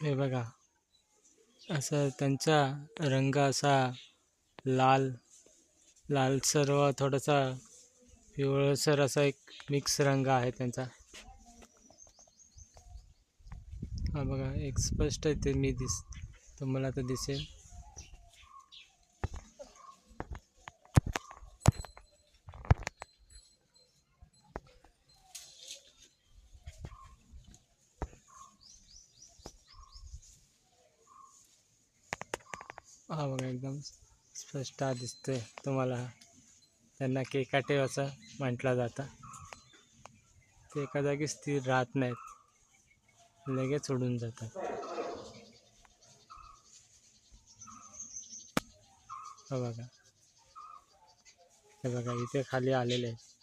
हे बघा असं त्यांचा रंग असा लाल लालसर व थोडासा पिवळसर असा एक मिक्स रंग आहे त्यांचा. हा बघा एक स्पष्ट ते मी दिस तुम्हाला तर दिसेल. हा बघा एकदम स्पष्ट दिसतोय तुम्हाला. त्यांना केकाटे असं म्हटलं जातं. ते एका जागी स्थिर राहत नाहीत. लगेच सोडून जातात. बघा. हे बघा इथे खाली आलेले आहेत.